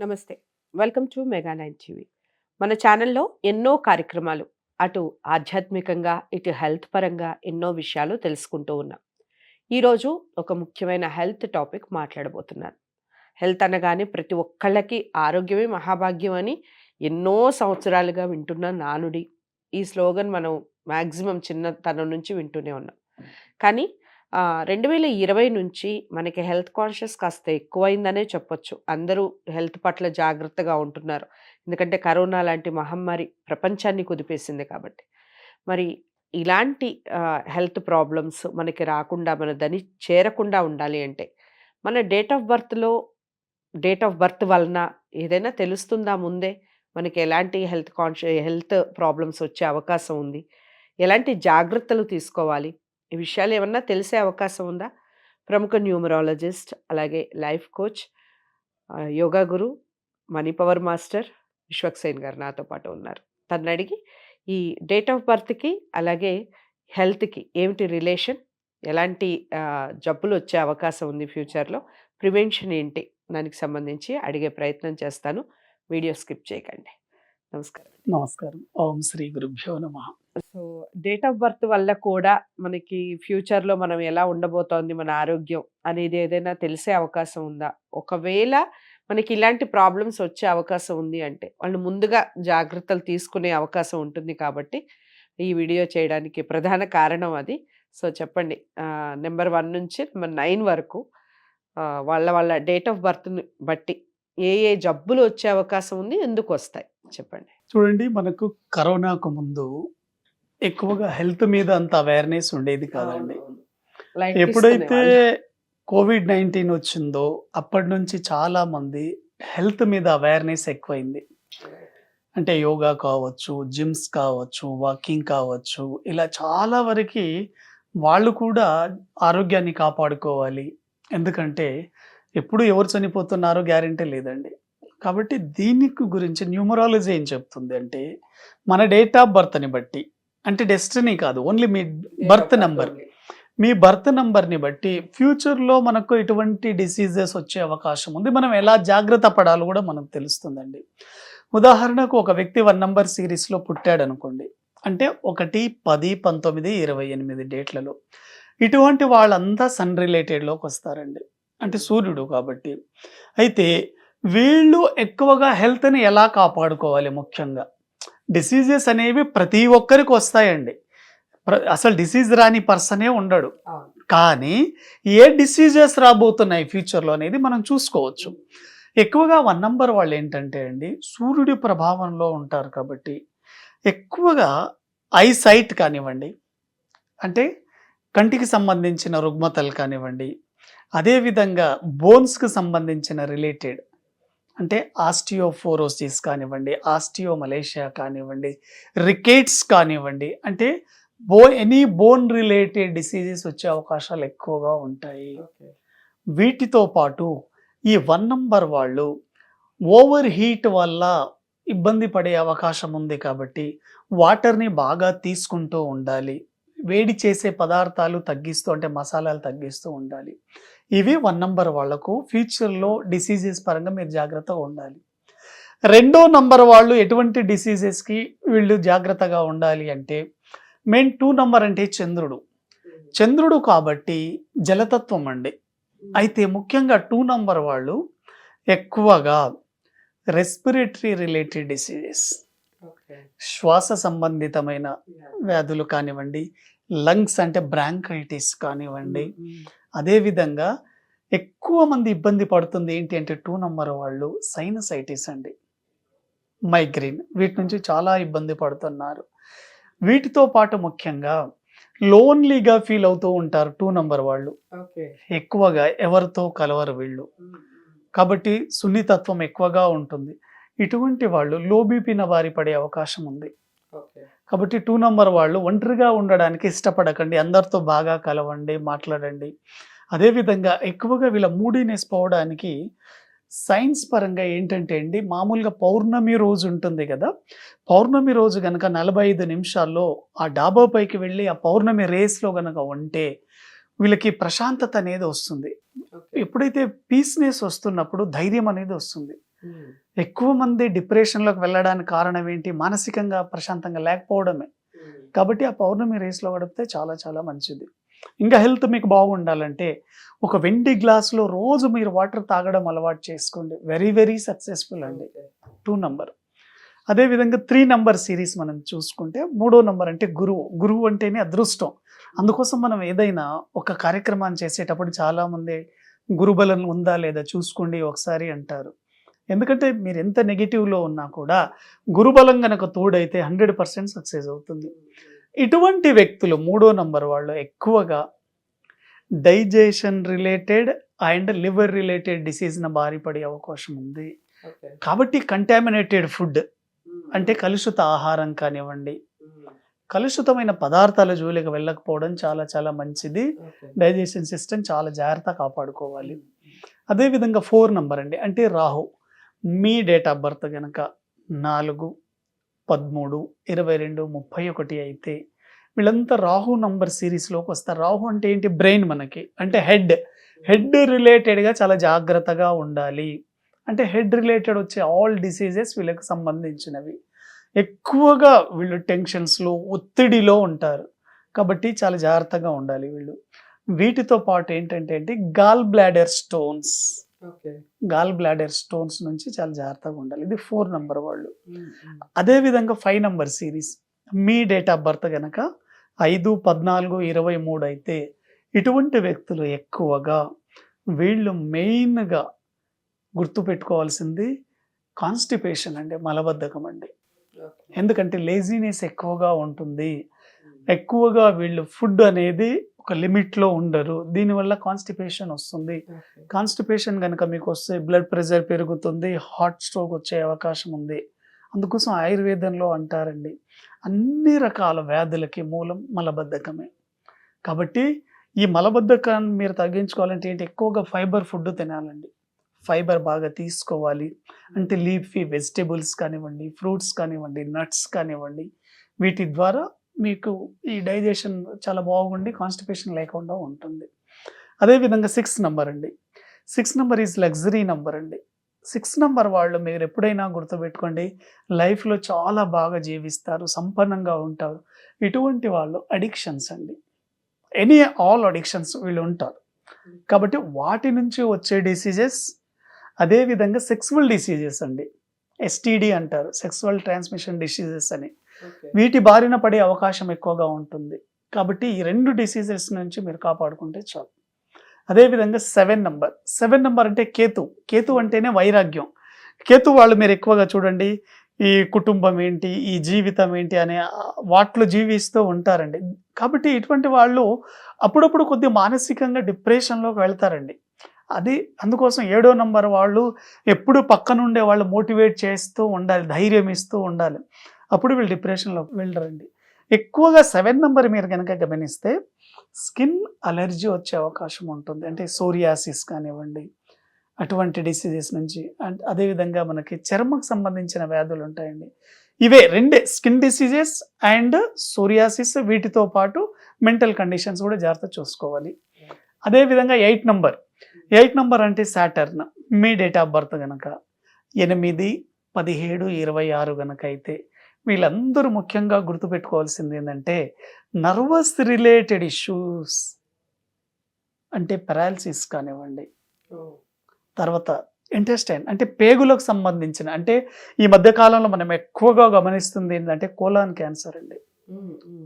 నమస్తే. Welcome to mega nine TV. మన ఛానల్లో ఎన్నో కార్యక్రమాలు అటు ఆధ్యాత్మికంగా ఇటు హెల్త్ పరంగా ఎన్నో విషయాలు తెలుసుకుంటూ ఉన్నాం. ఈరోజు ఒక ముఖ్యమైన హెల్త్ టాపిక్ మాట్లాడబోతున్నాను. హెల్త్ అనగానే ప్రతి ఒక్కళ్ళకి ఆరోగ్యమే మహాభాగ్యం అని ఎన్నో సంవత్సరాలుగా వింటున్న నానుడి. ఈ స్లోగన్ మనం మ్యాక్సిమం చిన్నతనం నుంచి వింటూనే ఉన్నాం. కానీ రెండు వేల ఇరవై నుంచి మనకి హెల్త్ కాన్షియస్ కాస్త ఎక్కువైందనే చెప్పొచ్చు. అందరూ హెల్త్ పట్ల జాగ్రత్తగా ఉంటున్నారు. ఎందుకంటే కరోనా లాంటి మహమ్మారి ప్రపంచాన్ని కుదిపేసింది కాబట్టి. మరి ఇలాంటి హెల్త్ ప్రాబ్లమ్స్ మనకి రాకుండా మన దని చేరకుండా ఉండాలి అంటే మన డేట్ ఆఫ్ బర్త్లో డేట్ ఆఫ్ బర్త్ వలన ఏదైనా తెలుస్తుందా ముందే? మనకి ఎలాంటి హెల్త్ కాన్షియస్ హెల్త్ ప్రాబ్లమ్స్ వచ్చే అవకాశం ఉంది? ఎలాంటి జాగ్రత్తలు తీసుకోవాలి? ఈ విషయాలు ఏమన్నా తెలిసే అవకాశం ఉందా? ప్రముఖ న్యూమరాలజిస్ట్ అలాగే life coach yoga guru money power master Vishwaksen garu నాతో పాటు ఉన్నారు. తను అడిగి ఈ డేట్ ఆఫ్ బర్త్కి అలాగే హెల్త్కి ఏమిటి రిలేషన్? ఎలాంటి జబ్బులు వచ్చే అవకాశం ఉంది ఫ్యూచర్లో? ప్రివెన్షన్ ఏంటి? దానికి సంబంధించి అడిగే ప్రయత్నం చేస్తాను. వీడియో స్కిప్ చేయకండి. నమస్కారం. నమస్కారం. ఓం శ్రీ గురుభ్యో నమ. సో డేట్ ఆఫ్ బర్త్ వల్ల కూడా మనకి ఫ్యూచర్లో మనం ఎలా ఉండబోతోంది మన ఆరోగ్యం అనేది ఏదైనా తెలిసే అవకాశం ఉందా? ఒకవేళ మనకి ఇలాంటి ప్రాబ్లమ్స్ వచ్చే అవకాశం ఉంది అంటే వాళ్ళు ముందుగా జాగ్రత్తలు తీసుకునే అవకాశం ఉంటుంది కాబట్టి ఈ వీడియో చేయడానికి ప్రధాన కారణం అది. సో చెప్పండి. నెంబర్ వన్ నుంచి నెంబర్ నైన్ వరకు వాళ్ళ వాళ్ళ డేట్ ఆఫ్ బర్త్ని బట్టి ఏ ఏ జబ్బులు వచ్చే అవకాశం ఉంది ఎందుకు వస్తాయి? చెప్పండి. చూడండి మనకు కరోనాకు ముందు ఎక్కువగా హెల్త్ మీద అంత అవేర్నెస్ ఉండేది కాదండి. ఎప్పుడైతే కోవిడ్ నైన్టీన్ వచ్చిందో అప్పటి నుంచి చాలా మంది హెల్త్ మీద అవేర్నెస్ ఎక్కువైంది. అంటే యోగా కావచ్చు జిమ్స్ కావచ్చు వాకింగ్ కావచ్చు ఇలా చాలా వరకు వాళ్ళు కూడా ఆరోగ్యాన్ని కాపాడుకోవాలి. ఎందుకంటే ఎప్పుడు ఎవరు చనిపోతున్నారో గ్యారంటీ లేదండి. కాబట్టి దీనికి గురించి న్యూమరాలజీ ఏం చెప్తుంది అంటే మన డేట్ ఆఫ్ బర్త్ని బట్టి అంటే డెస్టినీ కాదు ఓన్లీ మీ బర్త్ నెంబర్ మీ బర్త్ నెంబర్ని బట్టి ఫ్యూచర్లో మనకు ఎటువంటి డిసీజెస్ వచ్చే అవకాశం ఉంది. మనం ఎలా జాగ్రత్త పడాలో కూడా మనకు తెలుస్తుందండి. ఉదాహరణకు ఒక వ్యక్తి వన్ నంబర్ సిరీస్లో పుట్టాడు అనుకోండి. అంటే ఒకటి పది పంతొమ్మిది ఇరవై ఎనిమిది డేట్లలో. ఇటువంటి వాళ్ళంతా సన్ రిలేటెడ్లోకి వస్తారండి. అంటే సూర్యుడు కాబట్టి. అయితే వీళ్ళు ఎక్కువగా హెల్త్ని ఎలా కాపాడుకోవాలి ముఖ్యంగా? డిసీజెస్ అనేవి ప్రతి ఒక్కరికి వస్తాయండి. అసలు డిసీజ్ రాని పర్సనే ఉండడు. కానీ ఏ డిసీజెస్ రాబోతున్నాయి ఫ్యూచర్లో అనేది మనం చూసుకోవచ్చు. ఎక్కువగా వన్ నంబర్ వాళ్ళు ఏంటంటే అండి సూర్యుడి ప్రభావంలో ఉంటారు కాబట్టి ఎక్కువగా ఐ సైట్ కానివ్వండి అంటే కంటికి సంబంధించిన రుగ్మతలు కానివ్వండి అదేవిధంగా బోన్స్కి సంబంధించిన రిలేటెడ్ అంటే ఆస్టియోఫోరోసిస్ కానివ్వండి ఆస్టియో మలేషియా కానివ్వండి రికేట్స్ కానివ్వండి అంటే బో ఎనీ బోన్ రిలేటెడ్ డిసీజెస్ వచ్చే అవకాశాలు ఎక్కువగా ఉంటాయి. వీటితో పాటు ఈ వన్ నంబర్ వాళ్ళు ఓవర్ హీట్ వల్ల ఇబ్బంది పడే అవకాశం ఉంది కాబట్టి వాటర్ని బాగా తీసుకుంటూ ఉండాలి. వేడి చేసే పదార్థాలు తగ్గిస్తూ అంటే మసాలాలు తగ్గిస్తూ ఉండాలి. ఇవి వన్ నంబర్ వాళ్ళకు ఫ్యూచర్లో డిసీజెస్ పరంగా మీరు జాగ్రత్తగా ఉండాలి. రెండో నంబర్ వాళ్ళు ఎటువంటి డిసీజెస్కి వీళ్ళు జాగ్రత్తగా ఉండాలి అంటే మెయిన్ టూ నంబర్ అంటే చంద్రుడు. చంద్రుడు కాబట్టి జలతత్వం అండి. అయితే ముఖ్యంగా టూ నంబర్ వాళ్ళు ఎక్కువగా రెస్పిరేటరీ రిలేటెడ్ డిసీజెస్. శ్వాస సంబంధితమైన వ్యాధులు కానివ్వండి లంగ్స్ అంటే బ్రాంకైటిస్ కానివ్వండి అదేవిధంగా ఎక్కువ మంది ఇబ్బంది పడుతుంది ఏంటి అంటే టూ నంబర్ వాళ్ళు సైనసైటిస్ అండి. మైగ్రేన్. వీటి నుంచి చాలా ఇబ్బంది పడుతున్నారు. వీటితో పాటు ముఖ్యంగా లోన్లీగా ఫీల్ అవుతూ ఉంటారు టూ నంబర్ వాళ్ళు. ఎక్కువగా ఎవరితో కలవరు వీళ్ళు. కాబట్టి సున్నితత్వం ఎక్కువగా ఉంటుంది. ఇటువంటి వాళ్ళు లో బీపీన బారి పడే అవకాశం ఉంది. కాబట్టి టూ నంబర్ వాళ్ళు ఒంటరిగా ఉండడానికి ఇష్టపడకండి అందరితో బాగా కలవండి మాట్లాడండి. అదేవిధంగా ఎక్కువగా వీళ్ళ మూడీనెస్ పోవడానికి సైన్స్ పరంగా ఏంటంటే అండి మామూలుగా పౌర్ణమి రోజు ఉంటుంది కదా పౌర్ణమి రోజు కనుక నలభై ఐదు నిమిషాల్లో ఆ డాబా పైకి వెళ్ళి ఆ పౌర్ణమి రేస్లో కనుక ఉంటే వీళ్ళకి ప్రశాంతత అనేది వస్తుంది. ఎప్పుడైతే పీస్నెస్ వస్తున్నప్పుడు ధైర్యం అనేది వస్తుంది. ఎక్కువ మంది డిప్రెషన్లోకి వెళ్ళడానికి కారణం ఏంటి? మానసికంగా ప్రశాంతంగా లేకపోవడమే. కాబట్టి ఆ పౌర్ణమి రేస్లో గడిపితే చాలా చాలా మంచిది. ఇంకా హెల్త్ మీకు బాగుండాలంటే ఒక వెండి గ్లాస్లో రోజు మీరు వాటర్ తాగడం అలవాటు చేసుకోండి. వెరీ వెరీ సక్సెస్ఫుల్ అండి. టూ నంబర్ అదేవిధంగా త్రీ నంబర్ సిరీస్ మనం చూసుకుంటే మూడో నంబర్ అంటే గురువు. గురువు అంటేనే అదృష్టం. అందుకోసం మనం ఏదైనా ఒక కార్యక్రమాన్ని చేసేటప్పుడు చాలామంది గురుబలం ఉందా లేదా చూసుకోండి ఒకసారి అంటారు. ఎందుకంటే మీరు ఎంత నెగిటివ్లో ఉన్నా కూడా గురుబలం గనక తోడైతే హండ్రెడ్ పర్సెంట్ సక్సెస్ అవుతుంది. ఇటువంటి వ్యక్తులు మూడో నంబర్ వాళ్ళు ఎక్కువగా digestion related and liver related డిసీజ్న బారి పడే అవకాశం ఉంది. కాబట్టి కంటామినేటెడ్ ఫుడ్ అంటే కలుషిత ఆహారం కానివ్వండి. కలుషితమైన పదార్థాల జోలికి వెళ్ళకపోవడం చాలా చాలా మంచిది. డైజెషన్ సిస్టమ్ చాలా జాగ్రత్త కాపాడుకోవాలి. అదేవిధంగా ఫోర్ నంబర్ అండి అంటే రాహు. మీ డేట్ ఆఫ్ బర్త్ కనుక నాలుగు పదమూడు ఇరవై రెండు ముప్పై ఒకటి అయితే వీళ్ళంతా రాహు నంబర్ సిరీస్లోకి వస్తారు. రాహు అంటే ఏంటి? బ్రెయిన్ మనకి. అంటే హెడ్. హెడ్ రిలేటెడ్గా చాలా జాగ్రత్తగా ఉండాలి. అంటే హెడ్ రిలేటెడ్ వచ్చే ఆల్ డిసీజెస్ వీళ్ళకి సంబంధించినవి. ఎక్కువగా వీళ్ళు టెన్షన్స్లో ఒత్తిడిలో ఉంటారు. కాబట్టి చాలా జాగ్రత్తగా ఉండాలి వీళ్ళు. వీటితో పాటు ఏంటంటే ఏంటి? Gall bladder stones. Gall bladder stones నుంచి చాలా జాగ్రత్తగా ఉండాలి. ఇది ఫోర్ నంబర్ వాళ్ళు. అదేవిధంగా ఫైవ్ నంబర్ సిరీస్. మీ డేట్ ఆఫ్ బర్త్ కనుక ఐదు పద్నాలుగు ఇరవై మూడు అయితే ఇటువంటి వ్యక్తులు ఎక్కువగా వీళ్ళు మెయిన్గా గుర్తుపెట్టుకోవాల్సింది కాన్స్టిపేషన్ అండి మలబద్ధకం అండి. ఎందుకంటే లేజినెస్ ఎక్కువగా ఉంటుంది. ఎక్కువగా వీళ్ళు ఫుడ్ అనేది ఒక లిమిట్లో ఉండరు. దీనివల్ల కాన్స్టిపేషన్ వస్తుంది. కాన్స్టిపేషన్ కనుక మీకు వస్తే బ్లడ్ ప్రెషర్ పెరుగుతుంది హార్ట్ స్ట్రోక్ వచ్చే అవకాశం ఉంది. అందుకోసం ఆయుర్వేదంలో అంటారండి అన్ని రకాల వ్యాధులకి మూలం మలబద్ధకమే. కాబట్టి ఈ మలబద్ధకాన్ని మీరు తగ్గించుకోవాలంటే ఏంటి ఎక్కువగా ఫైబర్ ఫుడ్ తినాలండి. ఫైబర్ బాగా తీసుకోవాలి. అంటే లీఫీ వెజిటేబుల్స్ కానివ్వండి ఫ్రూట్స్ కానివ్వండి నట్స్ కానివ్వండి వీటి ద్వారా మీకు ఈ డైజెషన్ చాలా బాగుండి కాన్స్టిపేషన్ లేకుండా ఉంటుంది. అదేవిధంగా సిక్స్ నెంబర్ అండి. Six number is luxury number అండి. సిక్స్ నెంబర్ వాళ్ళు మీరు ఎప్పుడైనా గుర్తుపెట్టుకోండి లైఫ్లో చాలా బాగా జీవిస్తారు సంపన్నంగా ఉంటారు. ఇటువంటి వాళ్ళు అడిక్షన్స్ అండి. ఎనీ ఆల్ అడిక్షన్స్ వీళ్ళు ఉంటారు. కాబట్టి వాటి నుంచి వచ్చే డిసీజెస్ అదేవిధంగా సెక్సువల్ డిసీజెస్ అండి. ఎస్టీడీ అంటారు సెక్సువల్ ట్రాన్స్మిషన్ డిసీజెస్ అని. వీటి బారిన పడే అవకాశం ఎక్కువగా ఉంటుంది. కాబట్టి ఈ రెండు డిసీజెస్ నుంచి మీరు కాపాడుకుంటే చాలు. అదేవిధంగా సెవెన్ నెంబర్. సెవెన్ నెంబర్ అంటే కేతు. కేతు అంటేనే వైరాగ్యం. కేతు వాళ్ళు మీరు ఎక్కువగా చూడండి ఈ కుటుంబం ఏంటి ఈ జీవితం ఏంటి అనే వాట్లు వాటిలో జీవిస్తూ ఉంటారండి. కాబట్టి ఇటువంటి వాళ్ళు అప్పుడప్పుడు కొద్దిగా మానసికంగా డిప్రెషన్లోకి వెళ్తారండి. అది అందుకోసం ఏడో నంబర్ వాళ్ళు ఎప్పుడు పక్కనుండే వాళ్ళు మోటివేట్ చేస్తూ ఉండాలి ధైర్యం ఇస్తూ ఉండాలి. అప్పుడు వీళ్ళు డిప్రెషన్లో వెళ్ళరండి. ఎక్కువగా సెవెన్ నెంబర్ మీరు కనుక గమనిస్తే స్కిన్ అలర్జీ వచ్చే అవకాశం ఉంటుంది. అంటే సోరియాసిస్ కానివ్వండి అటువంటి డిసీజెస్ నుంచి. అండ్ అదేవిధంగా మనకి చర్మకు సంబంధించిన వ్యాధులు ఉంటాయండి. ఇవే రెండే స్కిన్ డిసీజెస్ అండ్ సోరియాసిస్ వీటితో పాటు మెంటల్ కండిషన్స్ కూడా జాగ్రత్త చూసుకోవాలి. అదేవిధంగా ఎయిట్ నంబర్. ఎయిట్ నంబర్ అంటే సాటర్న్. మీ డేట్ ఆఫ్ బర్త్ కనుక ఎనిమిది పదిహేడు ఇరవై ఆరు కనుక అయితే వీళ్ళందరూ ముఖ్యంగా గుర్తుపెట్టుకోవాల్సింది ఏంటంటే నర్వస్ రిలేటెడ్ ఇష్యూస్ అంటే పెరాలసిస్ కానివ్వండి. తర్వాత ఇంటెస్టైన్ అంటే పేగులకు సంబంధించిన అంటే ఈ మధ్య కాలంలో మనం ఎక్కువగా గమనిస్తుంది ఏంటంటే కోలాన్ క్యాన్సర్ అండి.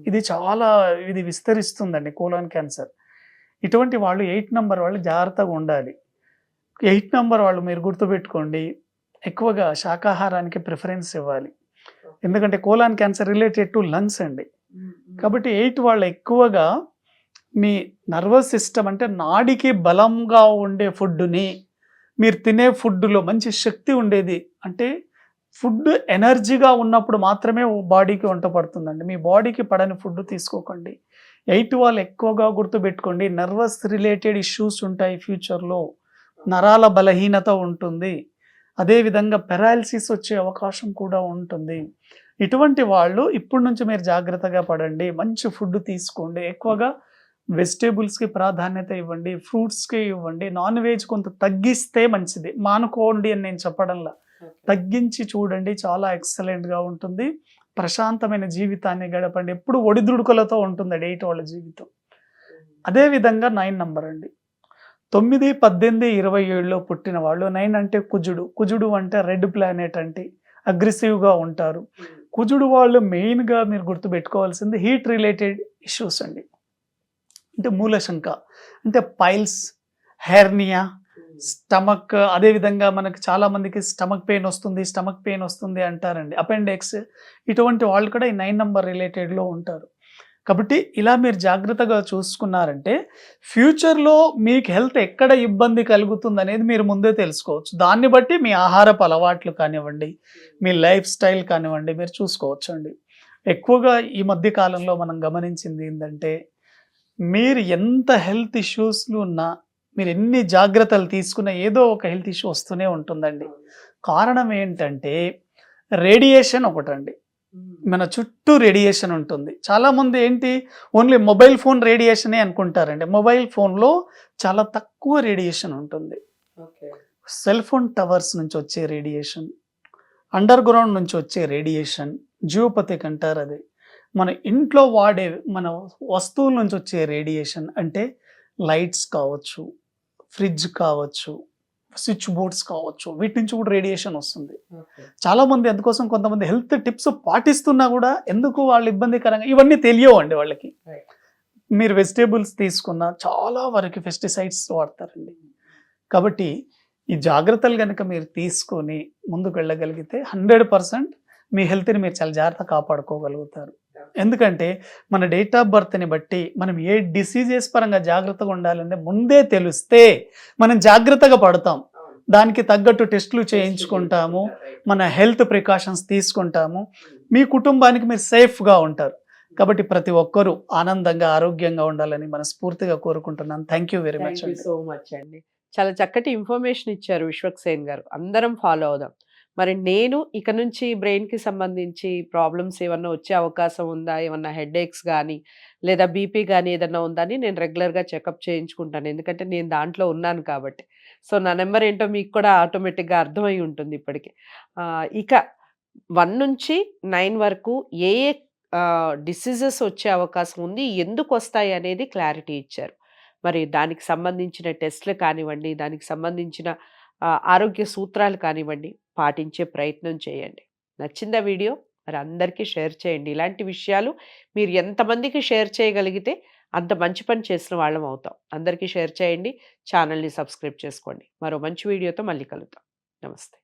ఇది చాలా ఇది విస్తరిస్తుందండి కోలాన్ క్యాన్సర్ ఇటువంటి వాళ్ళు ఎయిట్ నెంబర్ వాళ్ళు జాగ్రత్తగా ఉండాలి. ఎయిట్ నెంబర్ వాళ్ళు మీరు గుర్తుపెట్టుకోండి ఎక్కువగా శాకాహారానికి ప్రిఫరెన్స్ ఇవ్వాలి. ఎందుకంటే colon cancer related to lungs అండి. కాబట్టి ఎయిట్ వాళ్ళు ఎక్కువగా మీ నర్వస్ సిస్టమ్ అంటే నాడికి బలంగా ఉండే ఫుడ్ని మీరు తినే ఫుడ్లో మంచి శక్తి ఉండేది అంటే ఫుడ్ ఎనర్జీగా ఉన్నప్పుడు మాత్రమే బాడీకి వంట పడుతుందండి మీ బాడీకి పడని ఫుడ్ తీసుకోకండి. ఎయిట్ వాళ్ళు ఎక్కువగా గుర్తుపెట్టుకోండి నర్వస్ రిలేటెడ్ ఇష్యూస్ ఉంటాయి ఫ్యూచర్లో. నరాల బలహీనత ఉంటుంది. అదేవిధంగా పెరాలసిస్ వచ్చే అవకాశం కూడా ఉంటుంది. ఇటువంటి వాళ్ళు ఇప్పటి నుంచి మీరు జాగ్రత్తగా పడండి. మంచి ఫుడ్ తీసుకోండి. ఎక్కువగా వెజిటేబుల్స్కి ప్రాధాన్యత ఇవ్వండి. ఫ్రూట్స్కి ఇవ్వండి. నాన్ వెజ్ కొంత తగ్గిస్తే మంచిది. మానుకోండి అని నేను చెప్పడంలా. తగ్గించి చూడండి. చాలా excellent గా ఉంటుంది. ప్రశాంతమైన జీవితాన్ని గడపండి. ఎప్పుడు ఒడిదుడుకులతో ఉంటుంది డేట్ వాళ్ళ జీవితం అదే విధంగా నైన్ నంబర్ అండి. తొమ్మిది పద్దెనిమిది ఇరవై ఏడులో పుట్టిన వాళ్ళు. నైన్ అంటే కుజుడు. కుజుడు అంటే రెడ్ ప్లానెట్ అంటే. అగ్రెసివ్గా ఉంటారు. కుజుడు వాళ్ళు మెయిన్గా మీరు గుర్తుపెట్టుకోవాల్సింది హీట్ రిలేటెడ్ ఇష్యూస్ అండి. అంటే మూలశంక అంటే పైల్స్ హెర్నియా స్టమక్ అదే విధంగా చాలామందికి స్టమక్ పెయిన్ వస్తుంది స్టమక్ పెయిన్ వస్తుంది అంటారండి. అపెండెక్స్ ఇటువంటి వాళ్ళు కూడా ఈ నైన్ నంబర్ రిలేటెడ్లో ఉంటారు. కాబట్టి ఇలా మీరు జాగ్రత్తగా చూసుకున్నారంటే ఫ్యూచర్లో మీకు హెల్త్ ఎక్కడ ఇబ్బంది కలుగుతుంది అనేది మీరు ముందే తెలుసుకోవచ్చు. దాన్ని బట్టి మీ ఆహారపు అలవాట్లు కానివ్వండి మీ లైఫ్ స్టైల్ కానివ్వండి మీరు చూసుకోవచ్చు అండి ఎక్కువగా ఈ మధ్య కాలంలో మనం గమనించింది ఏంటంటే మీరు ఎంత హెల్త్ ఇష్యూస్లు ఉన్నా మీరు ఎన్ని జాగ్రత్తలు తీసుకున్నా ఏదో ఒక హెల్త్ ఇష్యూ వస్తూనే ఉంటుందండి. కారణం ఏంటంటే రేడియేషన్ ఒకటండి. మన చుట్టూ రేడియేషన్ ఉంటుంది. చాలా మంది ఏంటి ఓన్లీ మొబైల్ ఫోన్ రేడియేషనే అనుకుంటారండి. మొబైల్ ఫోన్లో చాలా తక్కువ రేడియేషన్ ఉంటుంది. సెల్ ఫోన్ టవర్స్ నుంచి వచ్చే రేడియేషన్ అండర్ గ్రౌండ్ నుంచి వచ్చే రేడియేషన్ జియోపతిక్ అంటారు అది. మన ఇంట్లో వాడే మన వస్తువుల నుంచి వచ్చే రేడియేషన్ అంటే లైట్స్ కావచ్చు ఫ్రిడ్జ్ కావచ్చు స్విచ్ బోర్డ్స్ కావచ్చు వీటి నుంచి కూడా రేడియేషన్ వస్తుంది. చాలా మంది అందుకోసం కొంతమంది హెల్త్ టిప్స్ పాటిస్తున్నా కూడా ఎందుకు వాళ్ళు ఇబ్బందికరంగా ఇవన్నీ తెలియవు అండి వాళ్ళకి. మీరు వెజిటేబుల్స్ తీసుకున్న చాలా వరకు పెస్టిసైడ్స్ వాడతారండి. కాబట్టి ఈ జాగ్రత్తలు కనుక మీరు తీసుకొని ముందుకు వెళ్ళగలిగితే హండ్రెడ్ పర్సెంట్ మీ హెల్త్ని మీరు చాలా జాగ్రత్త కాపాడుకోగలుగుతారు. ఎందుకంటే మన డేట్ ఆఫ్ బర్త్ని బట్టి మనం ఏ డిసీజెస్ పరంగా జాగ్రత్తగా ఉండాలంటే ముందే తెలిస్తే మనం జాగ్రత్తగా పడతాం. దానికి తగ్గట్టు టెస్టులు చేయించుకుంటాము మన హెల్త్ ప్రికాషన్స్ తీసుకుంటాము. మీ కుటుంబానికి మీరు సేఫ్గా ఉంటారు. కాబట్టి ప్రతి ఒక్కరూ ఆనందంగా ఆరోగ్యంగా ఉండాలని మనస్ఫూర్తిగా కోరుకుంటున్నాను. Thank you very much so much అండి. చాలా చక్కటి ఇన్ఫర్మేషన్ ఇచ్చారు విశ్వక్సేన్ గారు. అందరం ఫాలో అవుదాం. మరి నేను ఇక నుంచి బ్రెయిన్కి సంబంధించి ప్రాబ్లమ్స్ ఏమన్నా వచ్చే అవకాశం ఉందా? ఏమన్నా హెడ్ ఏక్స్ కానీ లేదా బీపీ కానీ ఏదన్నా ఉందా? అని నేను రెగ్యులర్గా చెకప్ చేయించుకుంటాను. ఎందుకంటే నేను దాంట్లో ఉన్నాను కాబట్టి. సో నా నెంబర్ ఏంటో మీకు కూడా ఆటోమేటిక్గా అర్థమై ఉంటుంది ఇప్పటికి. ఇక వన్ నుంచి నైన్ వరకు ఏ ఏ డిసీజెస్ వచ్చే అవకాశం ఉంది? ఎందుకు వస్తాయి? అనేది క్లారిటీ ఇచ్చారు. మరి దానికి సంబంధించిన టెస్ట్లు కానివ్వండి దానికి సంబంధించిన ఆరోగ్య సూత్రాలు కానివ్వండి పాటించే ప్రయత్నం చేయండి. నచ్చిందా వీడియో? మరి అందరికీ షేర్ చేయండి. ఇలాంటి విషయాలు మీరు ఎంతమందికి షేర్ చేయగలిగితే అంత మంచి పని చేసిన వాళ్ళం అవుతాం. అందరికీ షేర్ చేయండి. ఛానల్ని సబ్స్క్రైబ్ చేసుకోండి. మరో మంచి వీడియోతో మళ్ళీ కలుద్దాం. నమస్తే.